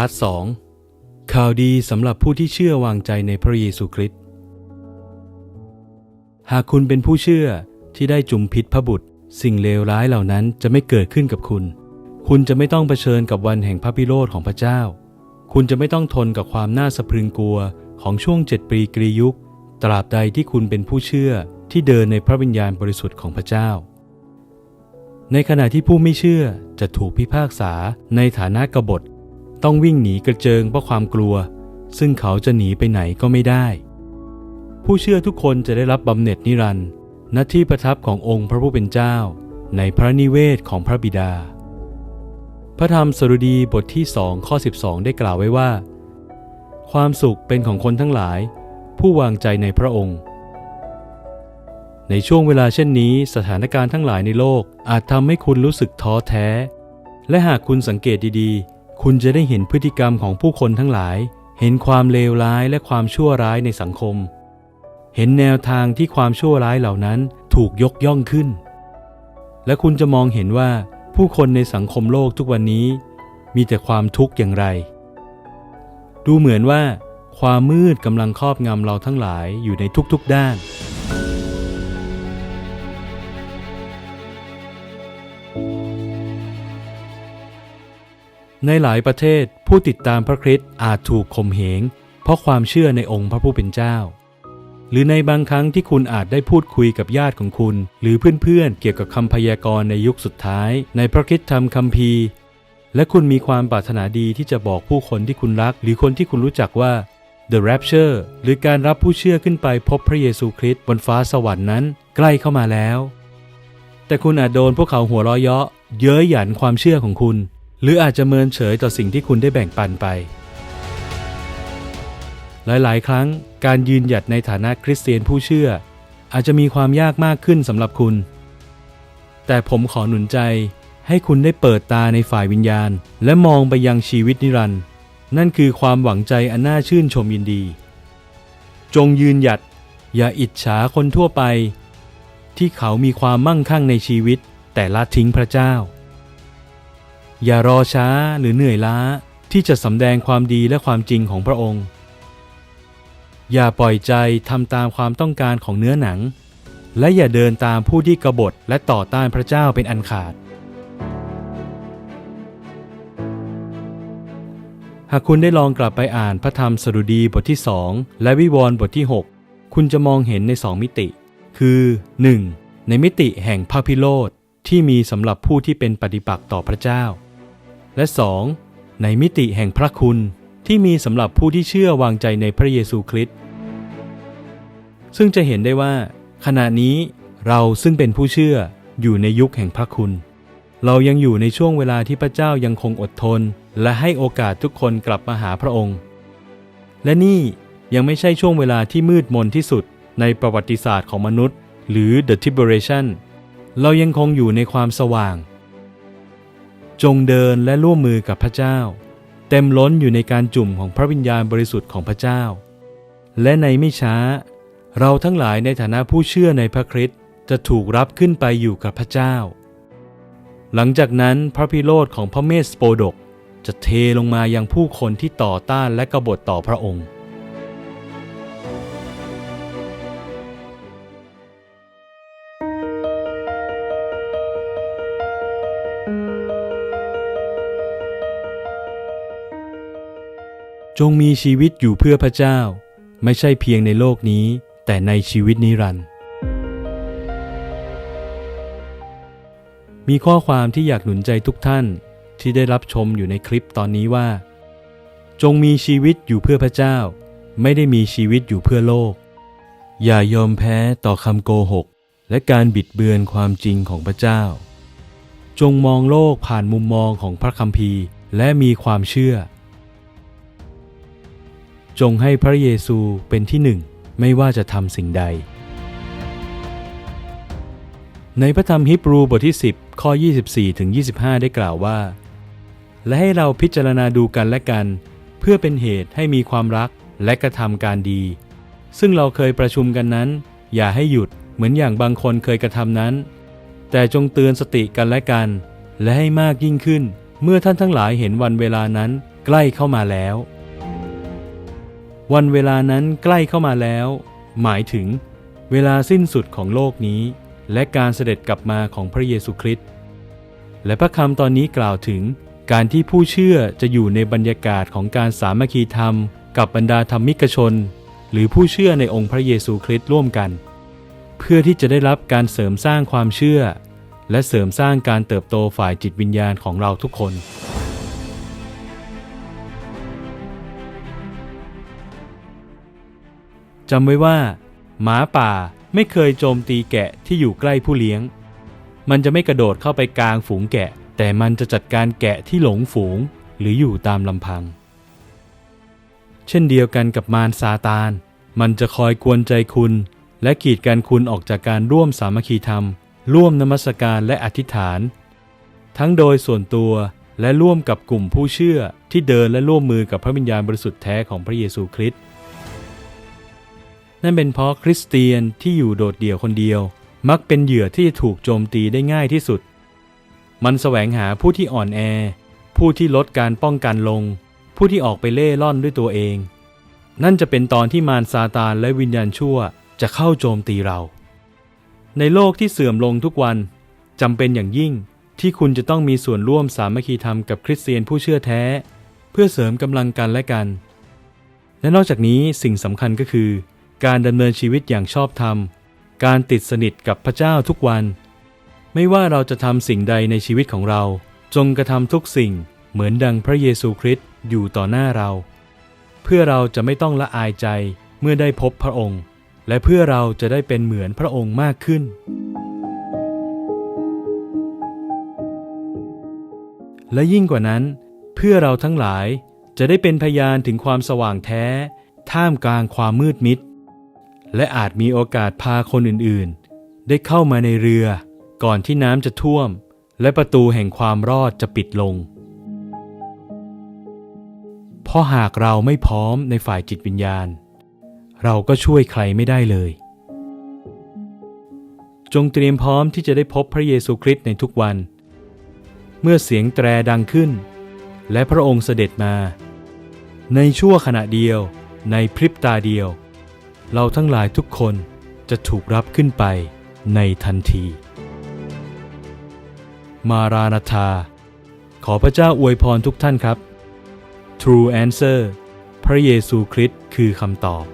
าร์ทสองข่าวดีสำหรับผู้ที่เชื่อวางใจในพระเยซูคริสต์ หากคุณเป็นผู้เชื่อที่ได้จุมพิษพระบุตร สิ่งเลวร้ายเหล่านั้นจะไม่เกิดขึ้นกับคุณ คุณจะไม่ต้องเผชิญกับวันแห่งพระพิโรธของพระเจ้า คุณจะไม่ต้องทนกับความน่าสะพรึงกลัวของช่วงเจ็ดปีกรียุค ตราบใดที่คุณเป็นผู้เชื่อที่เดินในพระวิญญาณบริสุทธิ์ของพระเจ้า ในขณะที่ผู้ไม่เชื่อจะถูกพิพากษาในฐานะกบฏ ต้องวิ่งหนีกระเจิงเพราะความกลัว ซึ่งเขาจะหนีไปไหนก็ไม่ได้ ผู้เชื่อทุกคนจะได้รับบำเหน็จนิรันดร์ณที่ประทับขององค์พระผู้เป็นเจ้า ในพระนิเวศของพระบิดา พระธรรมสรุดีบทที่สองข้อ 12 ได้กล่าวไว้ว่า ความสุขเป็นของคนทั้งหลาย ผู้วางใจในพระองค์ ในช่วงเวลาเช่นนี้ สถานการณ์ทั้งหลายในโลกอาจทำให้คุณรู้สึกท้อแท้ และหากคุณสังเกตดีๆ คุณจะได้เห็นพฤติกรรมของผู้คนทั้งหลาย เห็นความเลวร้ายและความชั่วร้ายในสังคม เห็นแนวทางที่ความชั่วร้ายเหล่านั้นถูกยกย่องขึ้น และคุณจะมองเห็นว่าผู้คนในสังคมโลกทุกวันนี้ มีแต่ความทุกข์อย่างไร ดูเหมือนว่า ความมืดกำลังครอบงำเราทั้งหลายอยู่ในทุกๆด้าน ในหลายประเทศผู้ติดตามพระคริสต์อาจถูกข่มเหง เพราะความเชื่อในองค์พระผู้เป็นเจ้า หรือในบางครั้งที่คุณอาจได้พูดคุยกับญาติของคุณ หรือเพื่อนๆเกี่ยวกับคำพยากรณ์ในยุคสุดท้าย ในพระคริสตธรรมคัมภีร์ และคุณมีความปรารถนาดีที่จะบอกผู้คนที่คุณรัก หรือคนที่คุณรู้จักว่า The Rapture หรือการรับผู้เชื่อขึ้นไปพบพระเยซูคริสต์บนฟ้าสวรรค์นั้น ใกล้เข้ามาแล้ว แต่คุณอาจโดนพวกเขาหัวเราะเยาะเย้ยหยันความเชื่อของคุณ หรืออาจจะเมินเฉยต่อสิ่งที่คุณได้แบ่งปันไป หลายๆ ครั้งการยืนหยัดในฐานะคริสเตียนผู้เชื่อ อาจจะมีความยากมากขึ้นสำหรับคุณ แต่ผมขอหนุนใจให้คุณได้เปิดตาในฝ่ายวิญญาณ และมองไปยังชีวิตนิรันดร์นั่นคือความหวังใจอันน่าชื่นชมยินดี จงยืนหยัด อย่าอิจฉาคนทั่วไป ที่เขามีความมั่งคั่งในชีวิต แต่ละทิ้งพระเจ้า อย่ารอช้าหรือเหนื่อยล้าที่จะสำแดงความดีและความจริงของพระองค์ อย่าปล่อยใจทำตามความต้องการของเนื้อหนัง และอย่าเดินตามผู้ที่กบฏและต่อต้านพระเจ้าเป็นอันขาด หากคุณได้ลองกลับไปอ่านพระธรรมสดุดีบทที่สองและวิวรณ์บทที่ 6 คุณจะมองเห็นในสองมิติ คือ 1. ในมิติแห่งพระพิโรธที่มีสำหรับผู้ที่เป็นปฏิปักษ์ต่อพระเจ้า และ 2. ในมิติแห่งพระคุณที่มีสำหรับผู้ที่เชื่อวางใจในพระเยซูคริสต์ซึ่งจะเห็นได้ว่า ขณะนี้เราซึ่งเป็นผู้เชื่ออยู่ในยุคแห่งพระคุณ เรายังอยู่ในช่วงเวลาที่พระเจ้ายังคงอดทน และให้โอกาสทุกคนกลับมาหาพระองค์ และนี่ยังไม่ใช่ช่วงเวลาที่มืดมนที่สุดในประวัติศาสตร์ของมนุษย์ หรือ The Tribulation เรายังคงอยู่ในความสว่าง จงเดินและร่วมมือกับพระเจ้า เต็มล้นอยู่ในการจุ่มของพระวิญญาณบริสุทธิ์ของพระเจ้า และในไม่ช้า เราทั้งหลายในฐานะผู้เชื่อในพระคริสต์จะถูกรับขึ้นไปอยู่กับพระเจ้า หลังจากนั้นพระพิโรธของพระเมสโปดก จะเทลงมายังผู้คนที่ต่อต้านและกบฏต่อพระองค์ จงมีชีวิตอยู่เพื่อพระเจ้า ไม่ใช่เพียงในโลกนี้ แต่ในชีวิตนิรันดร์มีข้อความที่อยากหนุนใจทุกท่านที่ได้รับชมอยู่ในคลิปตอนนี้ว่า จงมีชีวิตอยู่เพื่อพระเจ้า ไม่ได้มีชีวิตอยู่เพื่อโลก อย่ายอมแพ้ต่อคำโกหก และการบิดเบือนความจริงของพระเจ้า จงมองโลกผ่านมุมมองของพระคัมภีร์ และมีความเชื่อ จงให้พระเยซูเป็นที่หนึ่งไม่ว่าจะทำสิ่งใด ในพระธรรมฮิบรูบทที่ 10 ข้อ 24ถึง25 ได้กล่าวว่า และให้เราพิจารณาดูกันและกัน เพื่อเป็นเหตุให้มีความรักและกระทำการดี ซึ่งเราเคยประชุมกันนั้น อย่าให้หยุดเหมือนอย่างบางคนเคยกระทำนั้น แต่จงเตือนสติกันและกัน และให้มากยิ่งขึ้น เมื่อท่านทั้งหลายเห็นวันเวลานั้นใกล้เข้ามาแล้ว วันเวลานั้นใกล้เข้ามาแล้ว หมายถึง เวลาสิ้นสุดของโลกนี้ และการเสด็จกลับมาของพระเยซูคริสต์และพระคำตอนนี้กล่าวถึง การที่ผู้เชื่อจะอยู่ในบรรยากาศของการสามัคคีธรรม กับบรรดาธรรมิกชน หรือผู้เชื่อในองค์พระเยซูคริสต์ร่วมกัน เพื่อที่จะได้รับการเสริมสร้างความเชื่อ และเสริมสร้างการเติบโตฝ่ายจิตวิญญาณของเราทุกคน จำไว้ว่า หมาป่าไม่เคยโจมตีแกะที่อยู่ใกล้ผู้เลี้ยง มันจะไม่กระโดดเข้าไปกลางฝูงแกะ แต่มันจะจัดการแกะที่หลงฝูงหรืออยู่ตามลำพัง เช่นเดียวกันกับมารซาตาน มันจะคอยกวนใจคุณ และกีดกันคุณออกจากการร่วมสามัคคีธรรม ร่วมนมัสการและอธิษฐาน ทั้งโดยส่วนตัวและร่วมกับกลุ่มผู้เชื่อที่เดินและร่วมมือกับพระวิญญาณบริสุทธิ์แท้ของพระเยซูคริสต์ นั่นเป็นเพราะคริสเตียนที่อยู่โดดเดี่ยวคนเดียว มักเป็นเหยื่อที่จะถูกโจมตีได้ง่ายที่สุด มันแสวงหาผู้ที่อ่อนแอ ผู้ที่ลดการป้องกันลง ผู้ที่ออกไปเล่ร่อนด้วยตัวเอง นั่นจะเป็นตอนที่มารซาตานและวิญญาณชั่วจะเข้าโจมตีเรา ในโลกที่เสื่อมลงทุกวันจำเป็นอย่างยิ่งที่คุณจะต้องมีส่วนร่วมสามัคคีธรรมกับคริสเตียนผู้เชื่อแท้ เพื่อเสริมกำลังกันและกัน และนอกจากนี้สิ่งสำคัญก็คือ การดำเนินชีวิตอย่างชอบธรรม การติดสนิทกับพระเจ้าทุกวัน ไม่ว่าเราจะทำสิ่งใดในชีวิตของเรา จงกระทำทุกสิ่งเหมือนดังพระเยซูคริสต์อยู่ต่อหน้าเรา เพื่อเราจะไม่ต้องละอายใจเมื่อได้พบพระองค์ และเพื่อเราจะได้เป็นเหมือนพระองค์มากขึ้น และยิ่งกว่านั้น เพื่อเราทั้งหลายจะได้เป็นพยานถึงความสว่างแท้ ท่ามกลางความมืดมิด และอาจมีโอกาสพาคนอื่นๆ ได้เข้ามาในเรือ ก่อนที่น้ำจะท่วม และประตูแห่งความรอดจะปิดลง เพราะหากเราไม่พร้อมในฝ่ายจิตวิญญาณ เราก็ช่วยใครไม่ได้เลย จงเตรียมพร้อมที่จะได้พบพระเยซูคริสต์ในทุกวัน เมื่อเสียงแตรดังขึ้น และพระองค์เสด็จมา ในชั่วขณะเดียวในพริบตาเดียว เราทั้งหลายทุกคนจะถูกรับขึ้นไปในทันที มารานาธา ขอพระเจ้าอวยพรทุกท่านครับ True Answer พระเยซูคริสต์คือคำตอบ